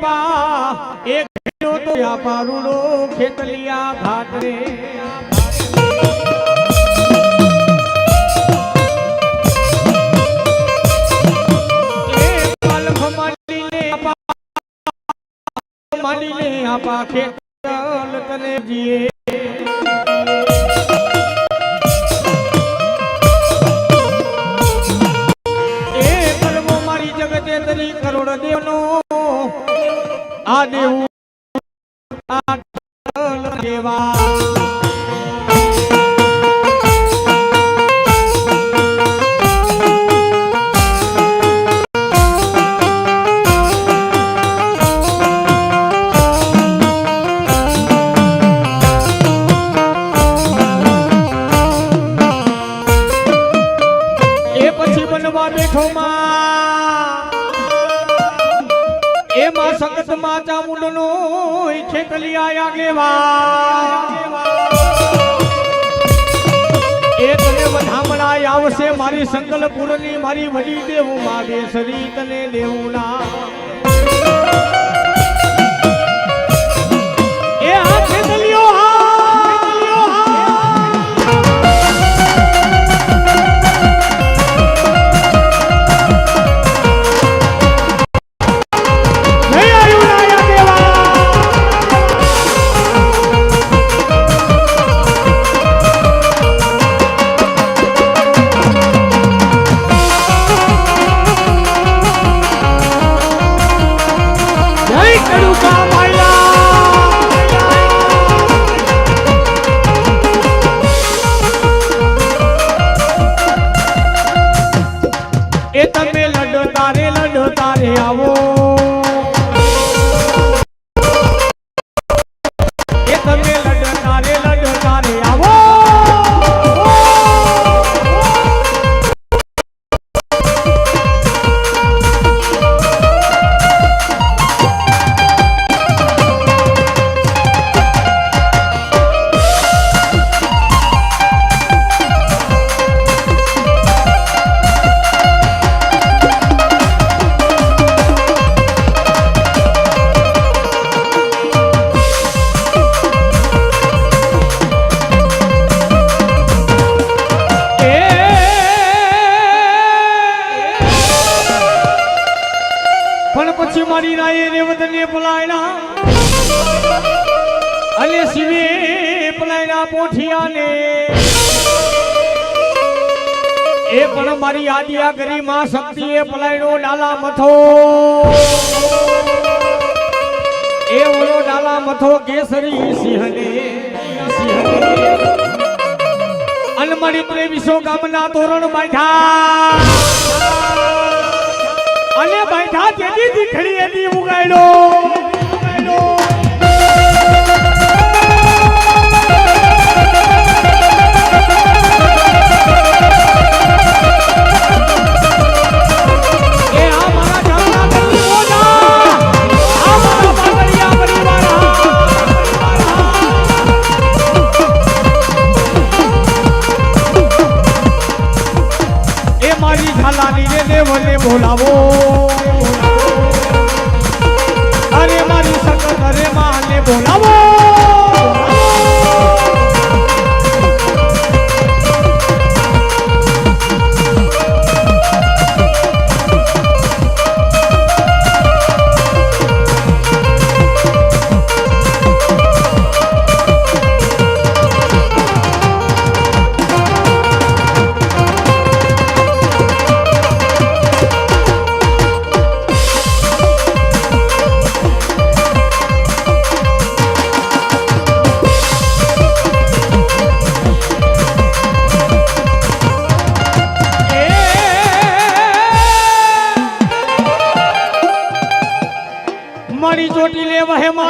એક તો વ્યાપારુડો ખેતલિયા ઘાટ રે. માંડીને આપા ખેતલ તને જીએ. ઢલ દેવા માં. ચામુંડનો ખેતલિયા આગેવા એ તને વધામણા આવશે, મારી સંકલ્પુરની મારી વડી દેવું માં બેસરી તને દેવું ના પણ મારી આદિયા ગરી માં શક્તિએ પલાયણો ડાલા મથો. એ ઓલો ડાલા મથો કેસરી સિંહને સિંહને. અને મારી ત્રેવીસો ગામના તોરણ બાંધા અને બાંધા તેની દીખડી એની ઉગાડ્યો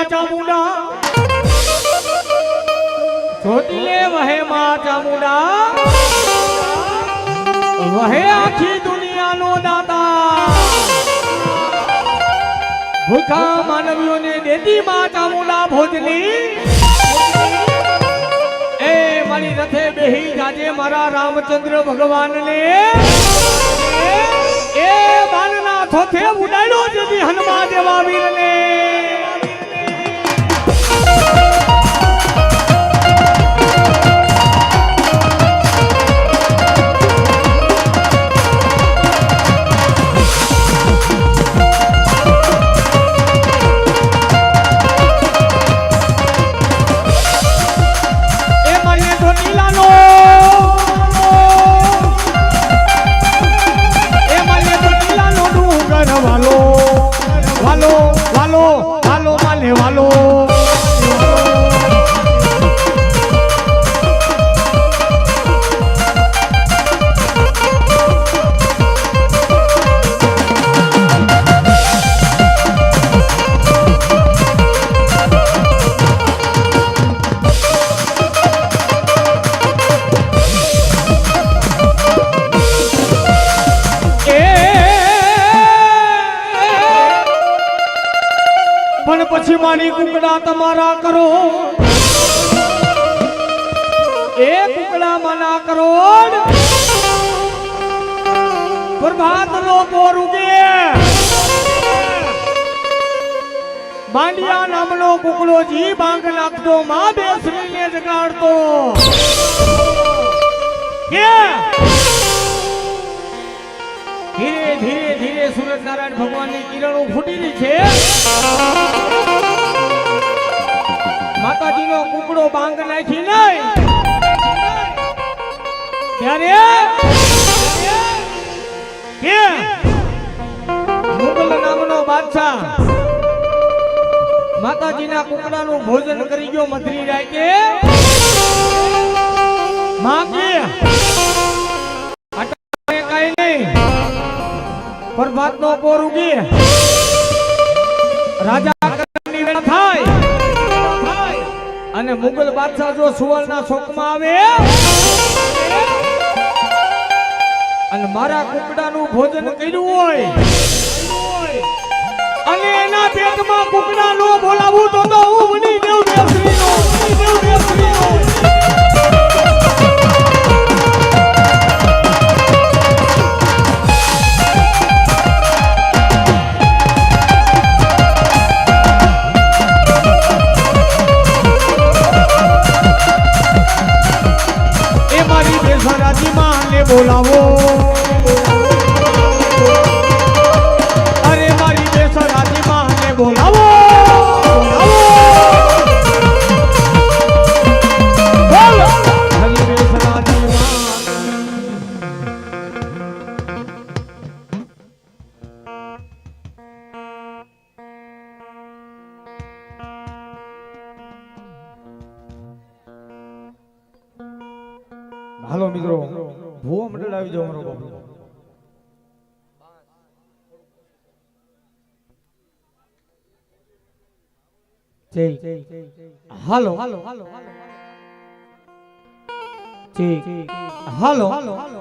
માં ચામુંડા લે વહે માં ચામુંડા વહે આખી દુનિયાનો દાતા. ભૂખા માનવીઓને દેતી માં ચામુંડા ભોજની એ મારી રથે બેહી જાજે મારા રામચંદ્ર ભગવાનને. એ બાણના થોથે ઉડાડ્યો જેથી હનુમા દેવા વીરને Thank you. કુકડા તમારા કરો. એ કુકડા મના કરો પ્રભાત નો પોર ઉગે માંડિયા નામનો કુકડો જી બાંગ નાખતો, માં બેસરીને જગાડતો. કે ધીરે ધીરે ધીરે સૂરજ નારાયણ ભગવાનની કિરણો ફૂટી રહી છે. બાદશાહ માતાજીના કુકડાનું ભોજન કરી ગયો મધરી રાતે માં કે અટાણે કાંઈ નહીં. પ્રભાત નો પોર ઉગી. રાજા થાય. અને મુગલ બાદશાહ જો સુવર્ણના શોકમાં આવે. અને મારા કુકડાનું ભોજન કર્યું હોય. અને એના પેટમાં કુકડા નો બોલાવું તો તો હું બની દેવ દેવશ્રીનો બની દેવ દેવશ્રીનો બોલાવો. ભૂવો મંડળ આવી હાલો મારો બાપુ હાલો. Hello hello.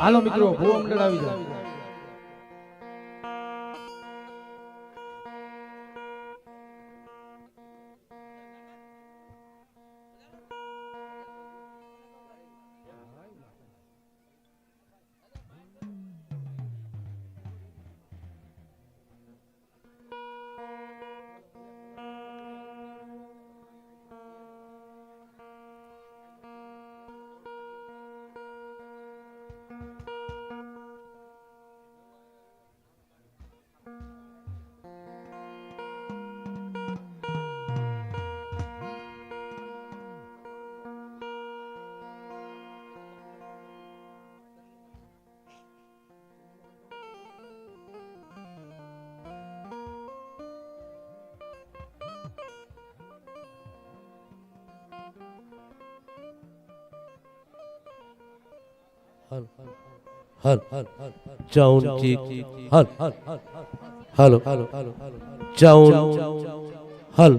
હાલો મિત્રો, ભૂ મંડળ આવી જાઓ. હલ હલ ચાઉન ચીક હલ હલો ચાઉન હલ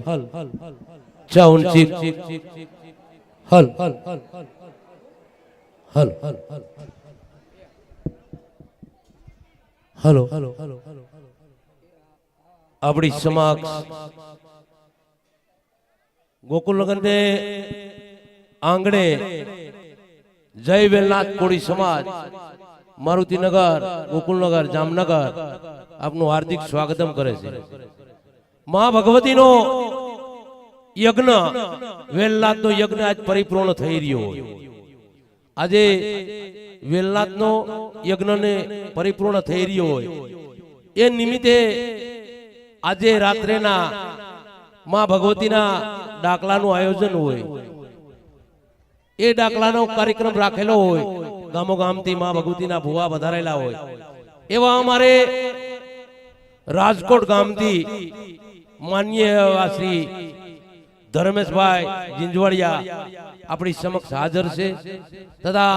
ચાઉન ચીક હલ હલ હલો આપણી સમક્ષ ગોકુલ ને આંગણે જય વેલનાથ કોળી સમાજ મારુતિનગર ગોકુલનગર જામનગર, આપનું હાર્દિક સ્વાગતમ કરે છે. મા ભગવતીનો યજ્ઞ, વેલનાથનો યજ્ઞ આજ પરિપૂર્ણ થઈ રહ્યો હોય. આજે વેલનાથનો યજ્ઞને પરિપૂર્ણ થઈ રહ્યો હોય. એ નિમિત્તે આજે રાત્રેના મા ભગવતીના ડાકલાનું આયોજન હોય. એ ડાકલાનો કાર્યક્રમ રાખેલો હોય ગામો ગામથી મા ભગવતીના ભુવા વધારેલા હોય. એવા અમારે રાજકોટ ગામથી માન્ય શ્રી ધર્મેશભાઈ જીંજવાડિયા આપણી સમક્ષ હાજર છે. તથા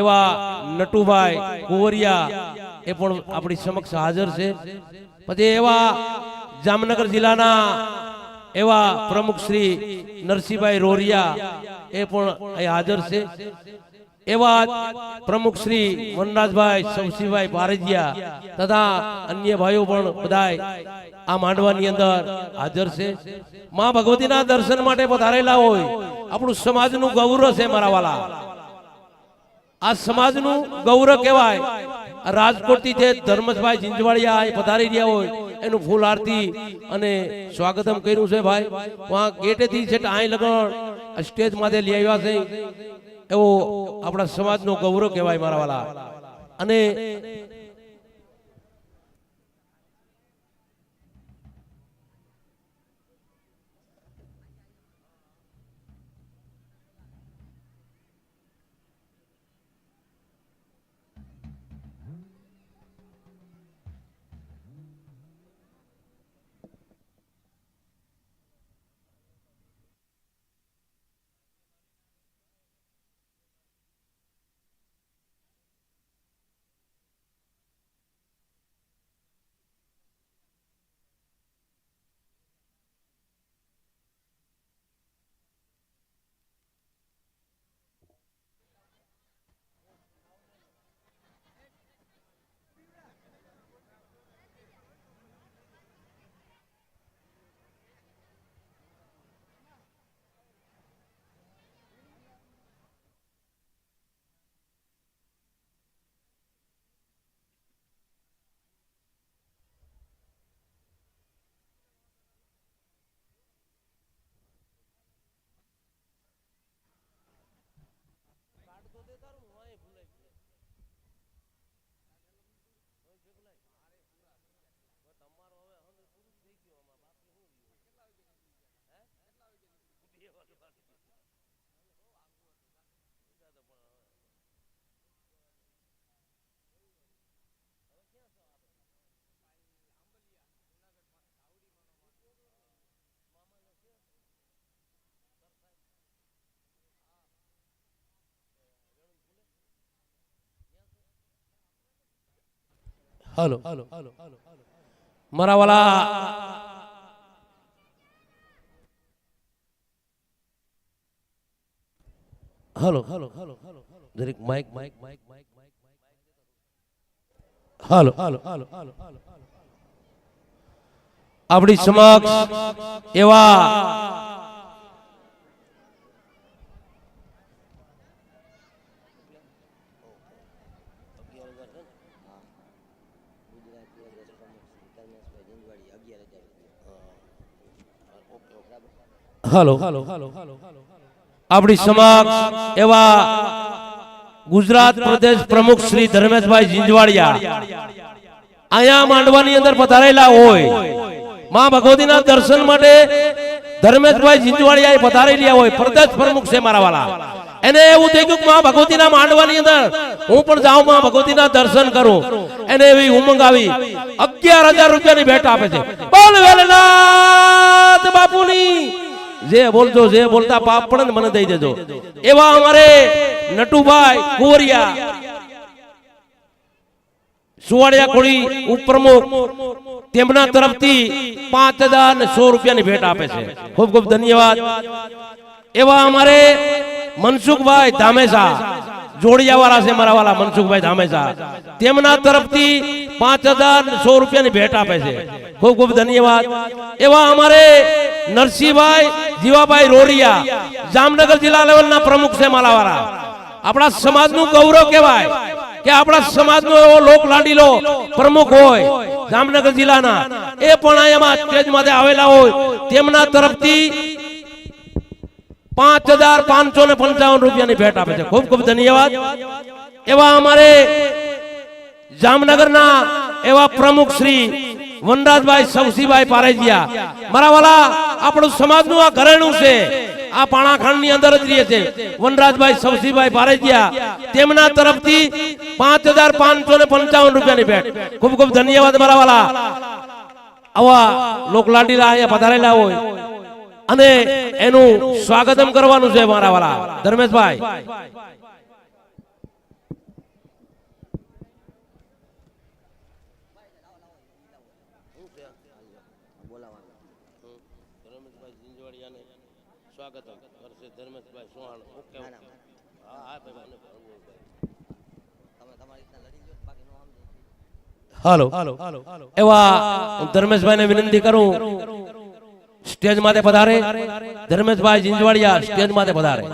એવા નટુભાઈ કુંવરિયા એ પણ આપણી સમક્ષ હાજર છે. પછી એવા જામનગર જિલ્લાના એવા પ્રમુખ શ્રી નરસિંહભાઈ રોરિયા એ પણ અહીં હાજર છે. એવા પ્રમુખ શ્રી વનરાજભાઈ સવસીભાઈ પારજિયા તથા અન્ય ભાઈઓ પણ બધાય આ માંડવાની અંદર હાજર છે. માં ભગવતીના દર્શન માટે પધારેલા હોય, આપણું સમાજનું ગૌરવ છે મારા વાલા. આ સમાજનું ગૌરવ કહેવાય રાજકોટથી જે ધર્મેશભાઈ જીંજવાડિયા પધારી રહ્યા હોય એનું ફૂલ આરતી અને સ્વાગતમ કર્યું છે ભાઈ. વहाँ ગેટેથી છે અહીં લગણ સ્ટેજ માથે લઈ આવ્યા છે. એવો આપણા સમાજનો ગૌરવ કહેવાય મારા વાલા. અને હાલો. મારા વાલા હલો. હલો હલો દરેક mic mic mic mic mic hello hello hello hello hello. આપણી સમક્ષ એવા હાલો. આપણી સમક્ષ એવા ગુજરાત પ્રદેશ પ્રમુખ શ્રી ધર્મેશભાઈ જીંજવાડિયા. અહીંયા માંડવાની અંદર પધારેલા હોય. માં ભગવતીના દર્શન માટે ધર્મેશભાઈ જીંજવાડિયા પધારેલા હોય. પ્રદેશ પ્રમુખ છે મારા વાલા. એને એવું થઈ ગયું કે માં ભગવતીના માંડવાની અંદર હું પણ જાઉં માં ભગવતીના દર્શન કરું. એને એવી ઉમંગ આવી. અગિયાર હજાર રૂપિયાની ભેટ આપે છે. બોલ વેલનાથ બાપુની. જે બોલજો, જે બોલતા પાપ પણ મને દઈ દેજો. એવા અમારે નટુભાઈ કુવરિયા સુવાડિયા કોળી ઉપપ્રમુખ, તેમના તરફથી પાંચ હજાર ને સો રૂપિયાની ભેટ આપે છે. ખૂબ ખૂબ ધન્યવાદ. એવા અમારે મનસુખભાઈ ધામેસા જોડિયા વાળા છે મારા વાલા મનસુખભાઈ ધામેસા. તેમના તરફથી પાંચ હજાર સો રૂપિયાની ભેટ આપે છે. ખૂબ ખૂબ ધન્યવાદ. એવા અમારે નરસિંહભાઈ, જીવાભાઈ રોરિયા જામનગર જિલ્લા લેવલના પ્રમુખ છે માલાવાળા. આપણા સમાજનું ગૌરવ કહેવાય કે આપણા સમાજનો એવો લોક લાડીલો પ્રમુખ હોય, જામનગર જિલ્લાના. એ પણ એમાં સ્ટેજ માટે આવેલા હોય. તેમના તરફથી પાંચ હજાર પાંચસો ને પંચાવન રૂપિયાની ભેટ આપે છે. ખૂબ ખૂબ ધન્યવાદ. એવા અમારે જામનગરના એવા પ્રમુખ શ્રી વનરાજભાઈ સવસીભાઈ પારેજિયા. મારા વાલા, આપણું સમાજનું આ ઘરેણું છે. આ પાણાખંડ અંદર જ રહે છે વનરાજભાઈ સવસીભાઈ પારેજિયા, તેમના તરફથી પાંચ હજાર પાંચસો ને પંચાવન રૂપિયાની ભેટ. ખૂબ ખૂબ ધન્યવાદ મારા વાલા. આવા લોકલાડીલા અહીંયા પધારેલા હોય અને એનું સ્વાગતમ કરવાનું છે મારા વાળા ધર્મેશભાઈ હાલો. એવા હું ધર્મેશભાઈને વિનંતી કરું. સ્ટેજ માથે પધારે. ધર્મેશભાઈ જીંજવાડિયા સ્ટેજ માથે પધારે.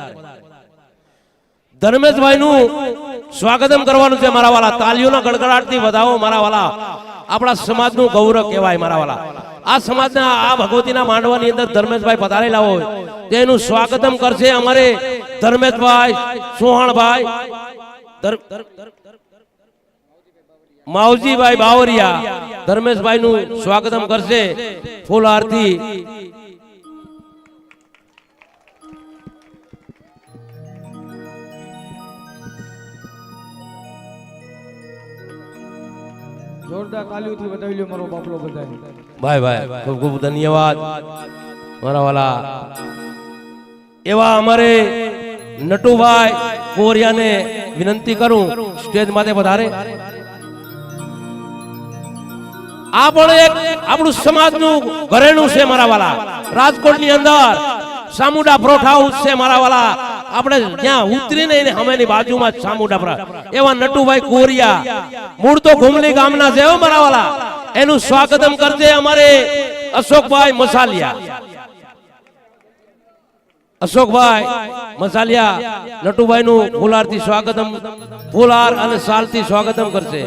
ધર્મેશભાઈ નું સ્વાગતમ કરવાનું છે મારા વાલા. તાલીઓના ગડગડાટથી વધાવો મારા વાલા. આપણા સમાજનું ગૌરવ કહેવાય મારા વાલા. આ સમાજના આ ભગવતીના માંડવાની અંદર ધર્મેશભાઈ પધારેલા હોય, તેનું સ્વાગતમ કરશે અમારે ધર્મેશભાઈ સુહાણભાઈ. માવજીભાઈ બાવરિયા ધર્મેશભાઈ નું સ્વાગતમ કરશે. ફૂલ આરતી જોરદાર તાલીઓથી વધાવી લ્યો મારો બાપલો બધાય ભાઈ ભાઈ ખૂબ ખૂબ ધન્યવાદ. મારા વાલા. એવા અમારે નટુભાઈ કોરિયાને વિનંતી કરું સ્ટેજ માટે વધારે. આ પણ એક આપણું સમાજનું ઘરેણું છે મારા વાલા. રાજકોટની અંદર સામુડા પરોઠા હાઉસ છે મારા વાલા. આપણે ત્યાં ઉતરીને એને સામેની બાજુમાં સામુડા પરોઠા. એવા નટુભાઈ કોરિયા મૂળ તો ઘુમલી ગામના છે હો મારા વાલા. એનું સ્વાગતમ કરજે અમારે અશોકભાઈ મસાલિયા. અશોકભાઈ મસાલિયા નટુભાઈ નું ફૂલારથી સ્વાગતમ, ફુલાર અને સાલથી સ્વાગતમ કરશે.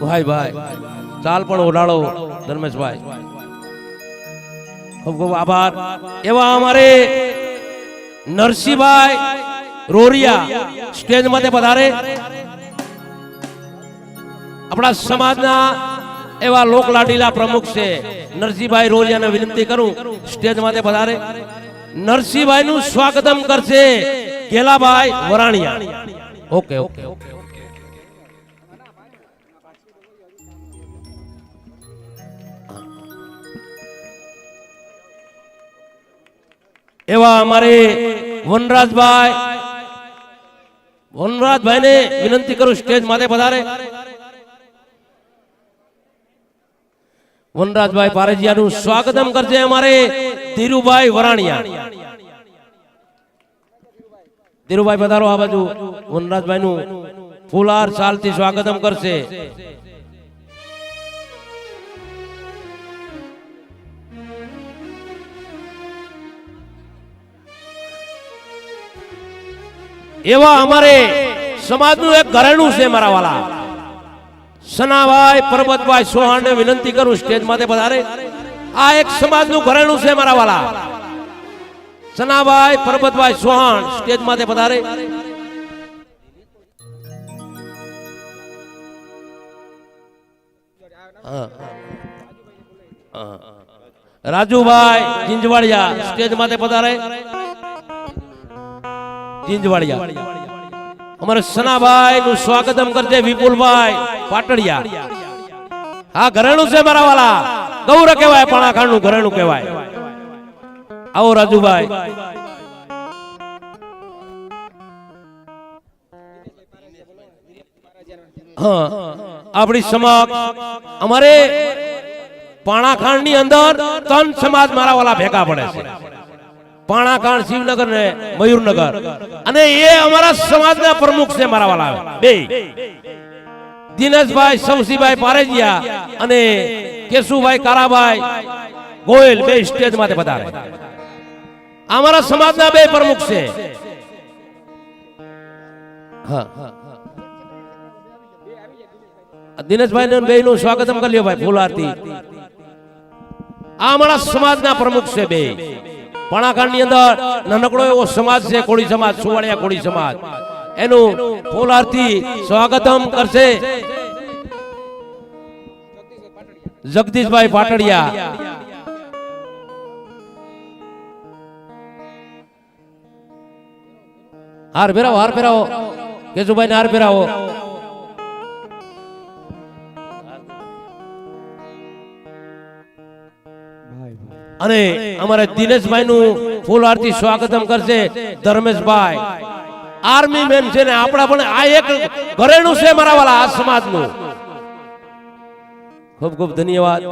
ભાઈ ભાઈ, ચાલ પણ ઓડાળો ધર્મેશભાઈ. ખૂબ ખૂબ આભાર. એવા અમારે નરસિંહભાઈ રોરિયા સ્ટેજ માટે પધારે. આપણા સમાજના એવા લોક લાડીલા પ્રમુખ છે. નરસિંહભાઈ રોરિયાને વિનંતી કરું, સ્ટેજ માટે પધારે. નરસિંહભાઈ નું સ્વાગતમ કરશે Kelabhai Varaniya. Okay okay okay. એવા અમારે વનરાજભાઈ, વનરાજભાઈને વિનંતી કરું સ્ટેજ માથે પધારે. વનરાજભાઈ પારેજિયાનું સ્વાગતમ કરશે અમારે ધીરુભાઈ વરાણિયા. ધીરુભાઈ પધારો આ બાજુ. વનરાજભાઈ નું ફૂલાર સાલથી સ્વાગતમ કરશે. એવા અમારે સમાજનું એક ઘરેણું છે મારા વાલા. સનાભાઈ, પરબતભાઈ સોહાણને વિનંતી કરું સ્ટેજ માથે પધારે. આ એક સમાજનું ઘરેણું છે મારા વાલા. સનાભાઈ, પરબતભાઈ સોહાણ સ્ટેજ માથે પધારે. રાજુભાઈ જિંજવાડિયા સ્ટેજ માથે પધારે. જીંજવાડિયા. અમારે સનાભાઈ નું સ્વાગતમ કરજે વિપુલભાઈ પાટડિયા. હા, ઘરેણું છે મારા વાલા. ગૌર કહેવાય પાણાખાંડનું ઘરેણું કહેવાય. આવો રાજુભાઈ. હા, આપણી સમક્ષ અમારે પાણાખાંડની અંદર ત્રણ સમાજ મારા વાલા ભેગા પડે છે. પાણાકાંડ શિવનગર ને મયુરનગર. અને એ અમારા સમાજના પ્રમુખ છે મારા વાલા. બે. દિનેશભાઈ સવસીભાઈ પારેજિયા અને કેશુભાઈ કારાભાઈ ગોયલ બે સ્ટેજ માટે પધારે. અમારા સમાજના બે પ્રમુખ છે. દિનેશભાઈ ને બે નું સ્વાગતમ કરી લ્યો ભાઈ, ફૂલ આરતી. આ અમારા સમાજના પ્રમુખ છે બે. પણાકાંડની અંદર નાનકડો એવો સમાજ છે, કોળી સમાજ, સુવાળિયા કોળી સમાજ. એનું ફૂલ આરતી સ્વાગતમ કરશે જગદીશભાઈ પાટડિયા. હાર ફેરાવો હાર ફેરાવો. કેશુભાઈ ને હાર ફેરાવો. અને અમારે દિનેશભાઈ નું ફૂલ આરતી સ્વાગતમ કરશે ધર્મેશભાઈ. આર્મી મેન છે ને, આપણા પણ આ એક ઘરેણું છે મારા વાળા આ સમાજનું. ખૂબ ખૂબ ધન્યવાદ.